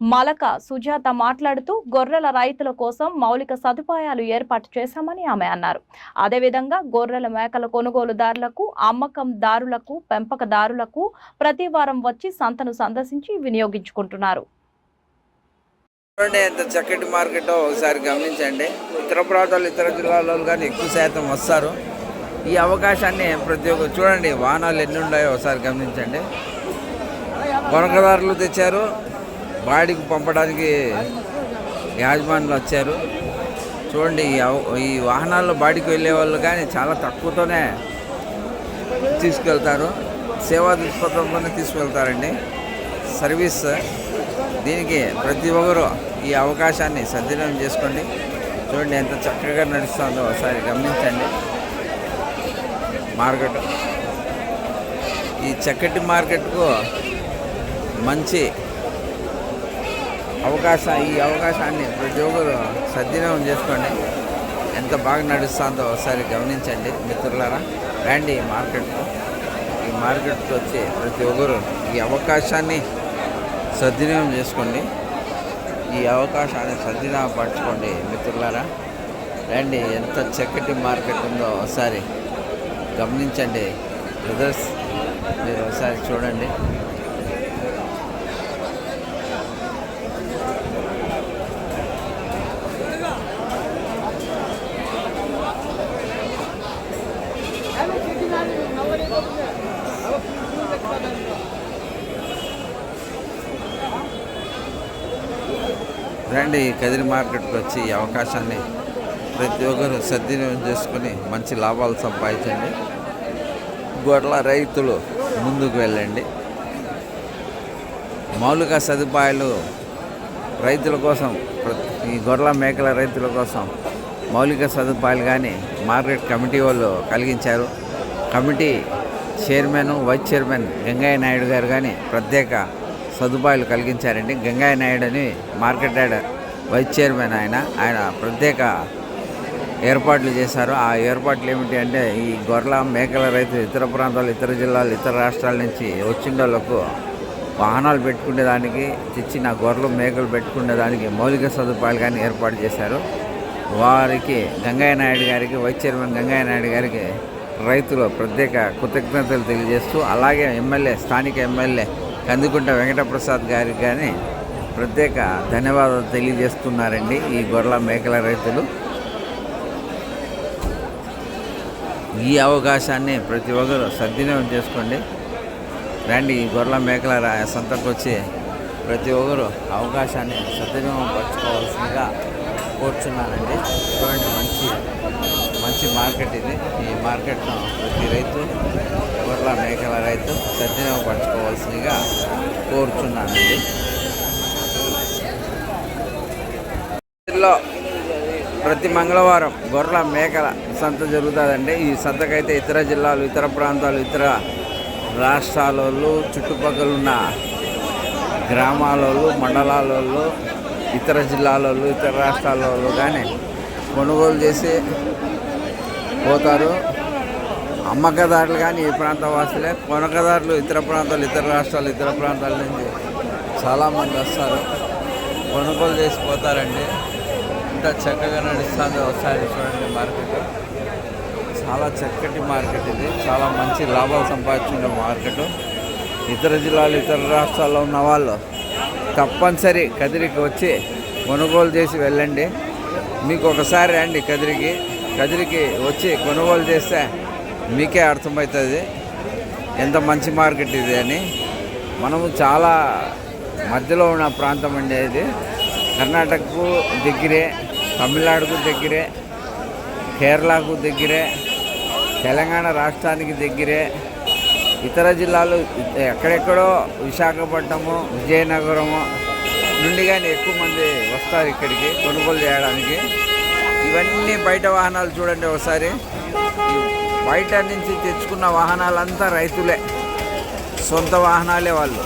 Malaka Sujatha మాట్లాడుతూ గొర్రెల రైతుల కోసం మౌలిక సదుపాయాలు ఏర్పాటు చేశామని ఆమె అన్నారు. అదేవిధంగా గొర్రెల మేకల కొనుగోలుదారులకు అమ్మకందారులకు పెంపకదారులకు ప్రతి వారం వచ్చి సంతను సందర్శించి వినియోగించుకుంటున్నారు. ఎంత చక్కటి మార్కెట్ ఒకసారి గమనించండి. ఇతర ప్రాంతాలు ఇతర జిల్లాలో కానీ ఎక్కువ శాతం వస్తారు. ఈ అవకాశాన్ని ప్రతి ఒక్క చూడండి వాహనాలు ఎన్ని ఉన్నాయో ఒకసారి గమనించండి. కొనకదారులు తెచ్చారు. బాడీకి పంపడానికి యాజమానులు వచ్చారు. చూడండి ఈ అవ- ఈ వాహనాల్లో బాడికి వెళ్ళే వాళ్ళు కానీ చాలా తక్కువతోనే తీసుకెళ్తారు. సేవా దృక్పథంతోనే తీసుకెళ్తారండి. సర్వీస్ దీనికి ప్రతి ఒక్కరు ఈ అవకాశాన్ని సద్వినియోగం చేసుకోండి. చూడండి ఎంత చక్కగా నడుస్తుందో ఒకసారి గమనించండి. మార్కెట్. ఈ చక్కటి మార్కెట్కు మంచి అవకాశం ఈ అవకాశాన్ని ప్రతి ఒక్కరు సద్వినియోగం చేసుకోండి. ఎంత బాగా నడుస్తుందో ఒకసారి గమనించండి మిత్రులారా. రండి ఈ మార్కెట్కు. ఈ మార్కెట్కి వచ్చి ప్రతి ఒక్కరు ఈ అవకాశాన్ని సద్వినియోగం చేసుకోండి. ఈ అవకాశాన్ని సద్వినియోగపరచుకోండి మిత్రులారా. రండి ఎంత చక్కటి మార్కెట్ ఉందో ఒకసారి గమనించండి. బ్రదర్స్ మీరు ఒకసారి చూడండి. రండి కదిరి మార్కెట్కి వచ్చి ఈ అవకాశాన్ని ప్రతి ఒక్కరు సద్వినియోగం చేసుకుని మంచి లాభాలు సంపాదించండి. గొర్రెల రైతులు ముందుకు వెళ్ళండి. మౌలిక సదుపాయాలు రైతుల కోసం ఈ గొర్రెల మేకల రైతుల కోసం మౌలిక సదుపాయాలు కానీ మార్కెట్ కమిటీ వాళ్ళు కలిగించారు. Committee chairman vice chairman Gangaiah Naidu garu కానీ ప్రత్యేక సదుపాయాలు కలిగించారండి. గంగయ్య నాయుడు అని మార్కెట్ యార్డ్ వైస్ చైర్మన్ ఆయన ఆయన ప్రత్యేక ఏర్పాట్లు చేశారు. ఆ ఏర్పాట్లు ఏమిటి అంటే ఈ గొర్రెల మేకల రైతులు ఇతర ప్రాంతాలు ఇతర జిల్లాలు ఇతర రాష్ట్రాల నుంచి వచ్చిన వాహనాలు పెట్టుకునే దానికి తెచ్చిన గొర్రెలు మేకలు పెట్టుకునే దానికి మౌలిక సదుపాయాలు కానీ ఏర్పాటు చేశారు. వారికి గంగయ్య నాయుడు గారికి వైస్ చైర్మన్ గంగయ్య నాయుడు గారికి రైతులు ప్రత్యేక కృతజ్ఞతలు తెలియజేస్తూ అలాగే ఎమ్మెల్యే స్థానిక ఎమ్మెల్యే కందుకుంట వెంకటప్రసాద్ గారికి కానీ ప్రత్యేక ధన్యవాదాలు తెలియజేస్తున్నారండి ఈ గొర్రెల మేకల రైతులు. ఈ అవకాశాన్ని ప్రతి ఒక్కరు సద్వినియోగం చేసుకోండి. రండి ఈ గొర్రెల మేకల సంతకు వచ్చి ప్రతి ఒక్కరు అవకాశాన్ని సద్వినియోగం పరచుకోవాల్సిందిగా కోరుచున్నానండి. చూడండి మంచి మంచి మార్కెట్ ఇది. ఈ మార్కెట్ను ప్రతి రైతు గొర్రెల మేకల రైతు సద్వినియోగపరచుకోవాల్సిందిగా కోరుచున్నానండి ప్రతి మంగళవారం గొర్రెల మేకల సంత జరుగుతుందండి. ఈ సంతకైతే ఇతర జిల్లాలు ఇతర ప్రాంతాలు ఇతర రాష్ట్రాలలో చుట్టుపక్కల ఉన్న గ్రామాలలో మండలాలలో ఇతర జిల్లాలలో ఇతర రాష్ట్రాలలో కానీ కొనుగోలు చేసి పోతారు. అమ్మకదారులు కానీ ఈ ప్రాంత వాసులే కొనకదారులు ఇతర ప్రాంతాలు ఇతర రాష్ట్రాలు ఇతర ప్రాంతాల నుంచి చాలామంది వస్తారు. కొనుగోలు చేసి పోతారండి. ఇంత చక్కగా నడుస్తుంది ఒకసారి చూడండి మార్కెట్. చాలా చక్కటి మార్కెట్ ఇది. చాలా మంచి లాభాలు సంపాదించుకునే మార్కెట్. ఇతర జిల్లాలు ఇతర రాష్ట్రాల్లో ఉన్న వాళ్ళు తప్పనిసరి కదిరికి వచ్చి కొనుగోలు చేసి వెళ్ళండి. మీకు ఒకసారి రండి కదిరికి కదిరికి వచ్చి కొనుగోలు చేస్తే మీకే అర్థమవుతుంది ఎంత మంచి మార్కెట్ ఇది అని. మనము చాలా మధ్యలో ఉన్న ప్రాంతం అండి ఇది. కర్ణాటకకు దగ్గరే తమిళనాడుకు దగ్గరే కేరళకు దగ్గరే తెలంగాణ రాష్ట్రానికి దగ్గరే ఇతర జిల్లాలు ఎక్కడెక్కడో విశాఖపట్నము విజయనగరము నుండి కానీ ఎక్కువ మంది వస్తారు ఇక్కడికి కొనుగోలు చేయడానికి. ఇవన్నీ బయట వాహనాలు చూడండి ఒకసారి. బయట నుంచి తెచ్చుకున్న వాహనాలంతా రైతులే. సొంత వాహనాలే వాళ్ళు.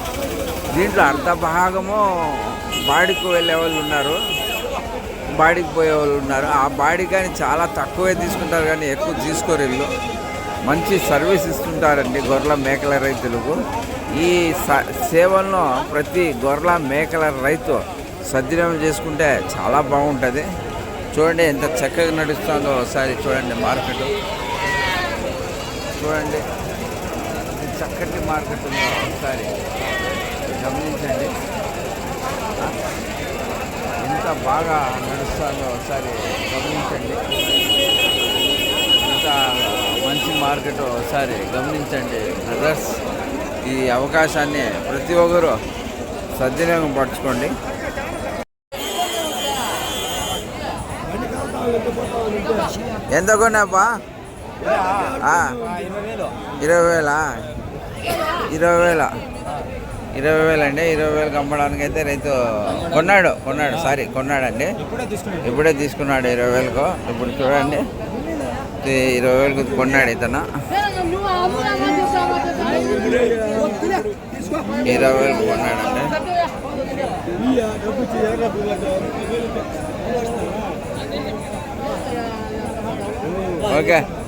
దీంట్లో అర్ధ భాగము బాడికి వెళ్ళే వాళ్ళు ఉన్నారు. బాడికి పోయే వాళ్ళు ఉన్నారు. ఆ బాడీ కానీ చాలా తక్కువే తీసుకుంటారు కానీ ఎక్కువ తీసుకోరు వీళ్ళు. మంచి సర్వీస్ ఇస్తుంటారండి గొర్రెల మేకల రైతులకు. ఈ స- సేవలను ప్రతి గొర్రెల మేకల రైతు సద్వినియోగం చేసుకుంటే చాలా బాగుంటుంది. చూడండి ఎంత చక్కగా నడుస్తుందో ఒకసారి చూడండి మార్కెట్. చూడండి చక్కటి మార్కెట్ ఉందో ఒకసారి గమనించండి. ఎంత బాగా నడుస్తుందో ఒకసారి గమనించండి. ఇంత మంచి మార్కెట్ ఒకసారి గమనించండి. బ్రదర్స్ ఈ అవకాశాన్ని ప్రతి ఒక్కరూ సద్వినియోగం పరచుకోండి. ఎంత కొన్నాపా ఇరవై వేలా ఇరవై వేల ఇరవై వేలు అండి ఇరవై వేలకు అమ్మడానికి అయితే రైతు కొన్నాడు కొన్నాడు సారీ కొన్నాడండి. ఇప్పుడే తీసుకున్నాడు ఇరవై వేలకు ఇప్పుడు చూడండి ఇరవై వేలకు కొన్నాడు ఇతను. ఇరవై వేలకు కొన్నాడండి. okay.